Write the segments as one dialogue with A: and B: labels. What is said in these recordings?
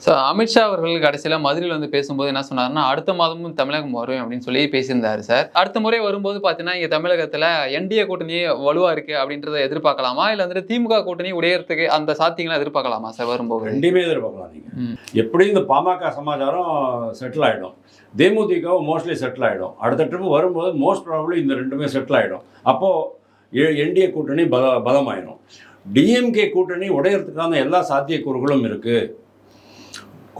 A: So Amit Shah அவர்கள் கடைசியில் மதுரையில் வந்து பேசும்போது என்ன சொன்னாருன்னா அடுத்த மாதமும் தமிழகம் வரும் அப்படின்னு சொல்லி பேசியிருந்தாரு சார். அடுத்த முறை வரும்போது பார்த்தீங்கன்னா இங்கே தமிழகத்தில் என்டிஏ கூட்டணி வலுவாக இருக்கு அப்படின்றத எதிர்பார்க்கலாமா? இல்லை வந்துட்டு திமுக கூட்டணி உடையறதுக்கு அந்த சாத்தியங்களை எதிர்பார்க்கலாமா சார் வரும்போது?
B: ரெண்டுமே எதிர்பார்க்கலாம் நீங்கள். எப்படி இந்த பாமக சமாச்சாரம் செட்டில் ஆகிடும் தேமுதிகவும் மோஸ்ட்லி செட்டில் ஆகிடும் அடுத்த ட்ரிப்பு வரும்போது மோஸ்ட் ப்ராபப்ளி இந்த ரெண்டுமே செட்டில் ஆகிடும் அப்போது என்டிஏ கூட்டணி பல பலமாயிடும் டிஎம்கே கூட்டணி உடையறதுக்கான எல்லா சாத்தியக்கூறுகளும் இருக்குது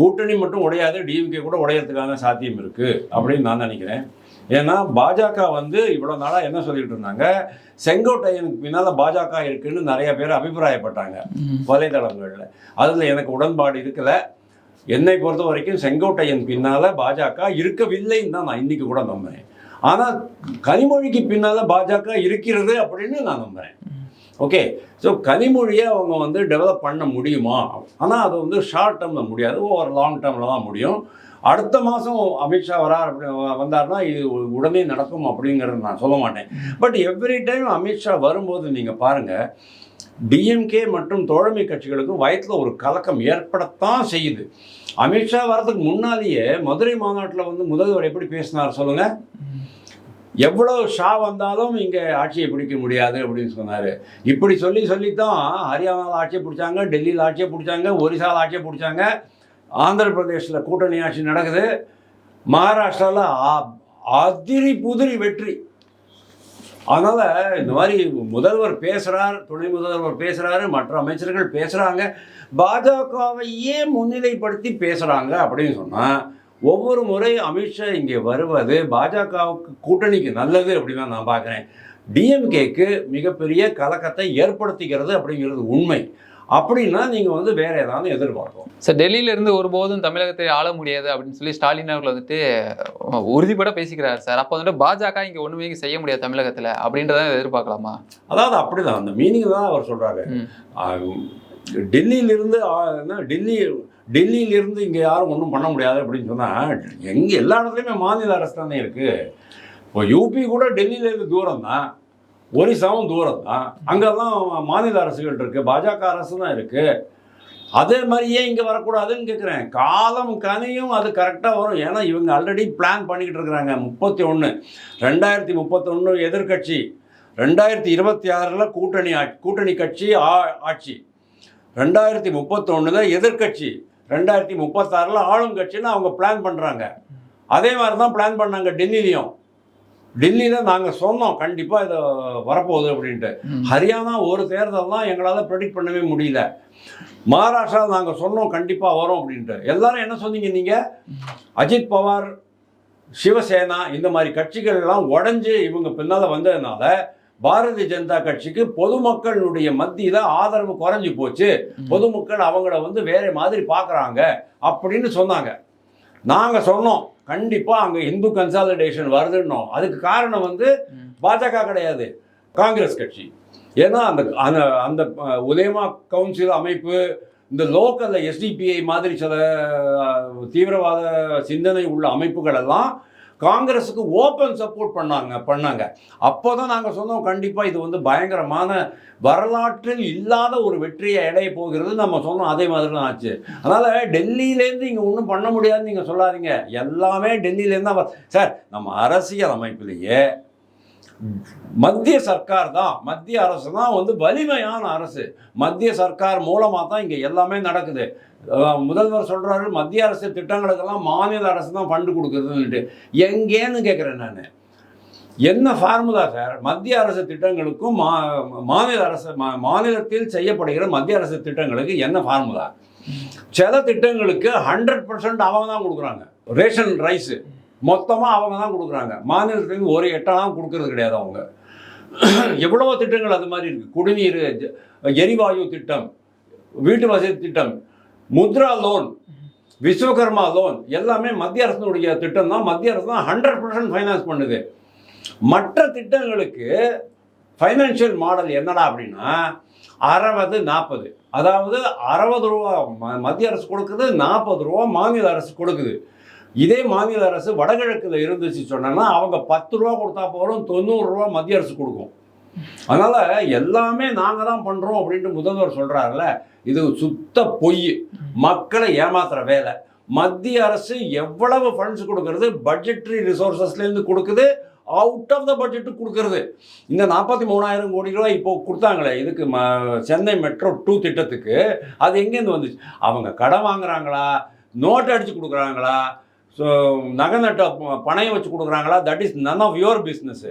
B: கூட்டணி மட்டும் உடையாது டிஎம்கே கூட உடையறதுக்கான சாத்தியம் இருக்குது அப்படின்னு நான் நினைக்கிறேன். ஏன்னா பாஜக வந்து இவ்வளோ நாளாக என்ன சொல்லிட்டு இருந்தாங்க? செங்கோட்டையனுக்கு பின்னால் பாஜக இருக்குன்னு நிறைய பேர் அபிப்பிராயப்பட்டாங்க வலைதளங்களில். அதில் எனக்கு உடன்பாடு இருக்கல. என்னை பொறுத்த வரைக்கும் செங்கோட்டையன் பின்னால் பாஜக இருக்கவில்லைன்னு தான் நான் இன்னைக்கு கூட நம்புறேன். ஆனால் கனிமொழிக்கு பின்னால் பாஜக இருக்கிறது அப்படின்னு நான் நம்புறேன். ஓகே ஸோ கனிமொழியை அவங்க வந்து டெவலப் பண்ண முடியுமா? ஆனால் அது வந்து ஷார்ட் டேர்மில் முடியாது. ஒரு லாங் டேர்மில் தான் முடியும். அடுத்த மாதம் அமித்ஷா வரார் அப்படி வந்தார்னா இது உடனே நடக்கும் அப்படிங்கிறத நான் சொல்ல மாட்டேன். பட் எவ்ரி டைம் அமித்ஷா வரும்போது நீங்கள் பாருங்கள் டிஎம்கே மற்றும் தோழமை கட்சிகளுக்கும் வயத்தில் ஒரு கலக்கம் ஏற்படத்தான் செய்யுது. அமித்ஷா வரதுக்கு முன்னாலேயே மதுரை மாநாட்டில் வந்து முதல்வர் எப்படி பேசினார் சொல்லுங்கள் எவ்வளோ ஷா வந்தாலும் இங்கே ஆட்சியை பிடிக்க முடியாது அப்படின்னு சொன்னார். இப்படி சொல்லி சொல்லித்தான் ஹரியானாவில் ஆட்சியை பிடிச்சாங்க டெல்லியில் ஆட்சியை பிடிச்சாங்க ஒரிசாவில் ஆட்சியை பிடிச்சாங்க. ஆந்திர பிரதேசில் கூட்டணி ஆட்சி நடக்குது. மகாராஷ்டிராவில் அதிரி புதிரி வெற்றி. அதனால் இந்த மாதிரி முதல்வர் பேசுகிறார் துணை முதல்வர் பேசுகிறாரு மற்ற அமைச்சர்கள் பேசுகிறாங்க பாஜகவையே முன்னிலைப்படுத்தி பேசுகிறாங்க அப்படின்னு சொன்னால் ஒவ்வொரு முறை அமித்ஷா இங்கே வருவது பாஜகவுக்கு கூட்டணிக்கு நல்லது அப்படின்னு நான் பார்க்குறேன். டிஎம்கேக்கு மிகப்பெரிய கலக்கத்தை ஏற்படுத்திக்கிறது அப்படிங்கிறது உண்மை. அப்படின்னா நீங்கள் வந்து வேற ஏதாவது எதிர்பார்க்கலாம்
A: சார் டெல்லியில இருந்து ஒருபோதும் தமிழகத்தை ஆள முடியாது அப்படின்னு சொல்லி ஸ்டாலின் அவர்கள் வந்துட்டு உறுதிப்பட பேசிக்கிறார் சார். அப்போ வந்துட்டு பாஜக இங்க ஒண்ணுமே இங்க செய்ய முடியாது தமிழகத்துல அப்படின்றத எதிர்பார்க்கலாமா?
B: அதாவது அப்படிதான் அந்த மீனிங் தான் அவர் சொல்கிறாரு. டெல்லியிலிருந்து என்ன டெல்லி டெல்லியிலிருந்து இங்கே யாரும் ஒன்றும் பண்ண முடியாது அப்படின்னு சொன்னால் எங்கே எல்லா இடத்துலையுமே மாநில அரசு தானே இருக்குது இப்போ யூபி கூட டெல்லியிலேருந்து தூரம் தான் ஒரிசாவும் தூரம் தான் அங்கெல்லாம் மாநில அரசுகள் இருக்குது பாஜக அரசு தான் இருக்குது அதே மாதிரியே இங்கே வரக்கூடாதுன்னு கேட்குறேன் காலம் கனியும் அது கரெக்டாக வரும். ஏன்னா இவங்க ஆல்ரெடி பிளான் பண்ணிக்கிட்டு இருக்கிறாங்க. முப்பத்தி ஒன்று ரெண்டாயிரத்தி முப்பத்தொன்று எதிர்க்கட்சி ரெண்டாயிரத்தி இருபத்தி ஆறில் கூட்டணி ஆட்சி கூட்டணி கட்சி ஆ- ஆட்சி. ரெண்டாயிரத்தி முப்பத்தொன்னுல எதிர்க்கட்சி ரெண்டாயிரத்தி முப்பத்தாறில் ஆளுங்கட்சின்னு அவங்க பிளான் பண்ணுறாங்க அதே மாதிரி தான் பிளான் பண்ணாங்க டெல்லிலையும் டெல்லியில் நாங்கள் சொன்னோம் கண்டிப்பாக இது வரப்போகுது அப்படின்ட்டு. ஹரியானா ஒரு தேர்தல்லாம் எங்களால் ப்ரெடிக்ட் பண்ணவே முடியல. மகாராஷ்டிரா நாங்கள் சொன்னோம் கண்டிப்பாக வரும் அப்படின்ட்டு. எல்லாரும் என்ன சொன்னீங்க நீங்கள் அஜித் பவார் சிவசேனா இந்த மாதிரி கட்சிகள் எல்லாம் உடஞ்சி இவங்க பின்னால் வந்ததுனால பாரதிய ஜனதா கட்சிக்கு பொதுமக்களுடைய மத்தியில் ஆதரவு குறைஞ்சி போச்சு. பொதுமக்கள் அவங்கள வந்து வேற மாதிரி பார்க்குறாங்க அப்படின்னு சொன்னாங்க. நாங்கள் சொன்னோம் கண்டிப்பாக அங்கே இந்து கன்சாலிடேஷன் வருதுன்னோம். அதுக்கு காரணம் வந்து. பாஜக கிடையாது காங்கிரஸ் கட்சி. ஏன்னா அந்த அந்த அந்த உதயமா கவுன்சில் அமைப்பு இந்த லோக்கலில் எஸ்டிபிஐ மாதிரி சில தீவிரவாத சிந்தனை உள்ள அமைப்புகள் எல்லாம் காங்கிரஸுக்கு ஓப்பன் சப்போர்ட் பண்ணாங்க பண்ணாங்க. அப்போ தான் நாங்கள் சொன்னோம் கண்டிப்பாக இது வந்து பயங்கரமான வரலாற்றில் இல்லாத ஒரு வெற்றியை இடைய போகிறது. நம்ம சொன்னோம் அதே மாதிரி தான் ஆச்சு. அதனால் டெல்லியிலேருந்து இங்கே ஒன்றும் பண்ண முடியாதுன்னு நீங்கள் சொல்லாதீங்க. எல்லாமே டெல்லியிலேருந்து தான் வர- சார் நம்ம அரசியல் அமைப்பிலேயே மத்திய சர்க்கார் தான். மத்திய அரசு தான் வந்து வலிமையான அரசு. மத்திய சர்க்கார் மூலமாக தான் இங்கே எல்லாமே நடக்குது. முதல்வர் சொல்கிறாரு மத்திய அரசு திட்டங்களுக்கெல்லாம் மாநில அரசு தான் ஃபண்டு கொடுக்குதுன்னுட்டு. எங்கேன்னு கேட்குறேன் நான். என்ன ஃபார்முலா சார் மத்திய அரசு திட்டங்களுக்கும் மா மாநில அரசு மா மாநிலத்தில் செய்யப்படுகிற மத்திய அரசு திட்டங்களுக்கு என்ன ஃபார்முலா சில திட்டங்களுக்கு ஹண்ட்ரட் பர்சன்ட் அவங்க தான் கொடுக்குறாங்க. ரேஷன் ரைஸு மொத்தமாக அவங்க தான் கொடுக்குறாங்க. மாநிலத்துக்கு ஒரு எட்டெல்லாம் கொடுக்கறது கிடையாது அவங்க. எவ்வளவோ திட்டங்கள் அது மாதிரி இருக்குது குடிநீர் எரிவாயு திட்டம் வீட்டு வசதி திட்டம் முத்ரா லோன் விஸ்வகர்மா லோன் எல்லாமே மத்திய அரசினுடைய திட்டம் தான். மத்திய அரசு தான் ஹண்ட்ரட் பர்சன்ட் ஃபைனான்ஸ் பண்ணுது. மற்ற திட்டங்களுக்கு ஃபைனான்ஷியல் மாடல் என்னடா அப்படின்னா அறுபது நாற்பது அதாவது அறுபது ரூபா ம- மத்திய அரசு கொடுக்குது நாற்பது ரூபா மாநில அரசு கொடுக்குது. இதே மாநில அரசு வடகிழக்கில் இருந்துச்சு சொன்னா அவங்க பத்து ரூபா கொடுத்தா போகிறோம் தொண்ணூறு ரூபா மத்திய அரசு கொடுக்கும். அதனால எல்லாமே நாங்கள் தான் பண்ணுறோம் அப்படின்ட்டு முதல்வர் சொல்கிறாருல்ல இது சுத்த பொய். மக்களை ஏமாத்துற வேலை. மத்திய அரசு எவ்வளவு ஃபண்ட்ஸ் கொடுக்கறது? பட்ஜெட்ரி ரிசோர்சஸ்லேருந்து கொடுக்குது அவுட் ஆஃப் த பட்ஜெட்டு கொடுக்கறது. இந்த நாற்பத்தி மூணாயிரம் கோடி ரூபாய் இப்போ கொடுத்தாங்களே இதுக்கு ம சென்னை மெட்ரோ டூ திட்டத்துக்கு அது எங்கேருந்து வந்துச்சு? அவங்க கடன் வாங்குறாங்களா? நோட் அடித்து கொடுக்குறாங்களா? ஸோ நகை நட்ட பணையம் வச்சு கொடுக்குறாங்களா? That is none of your business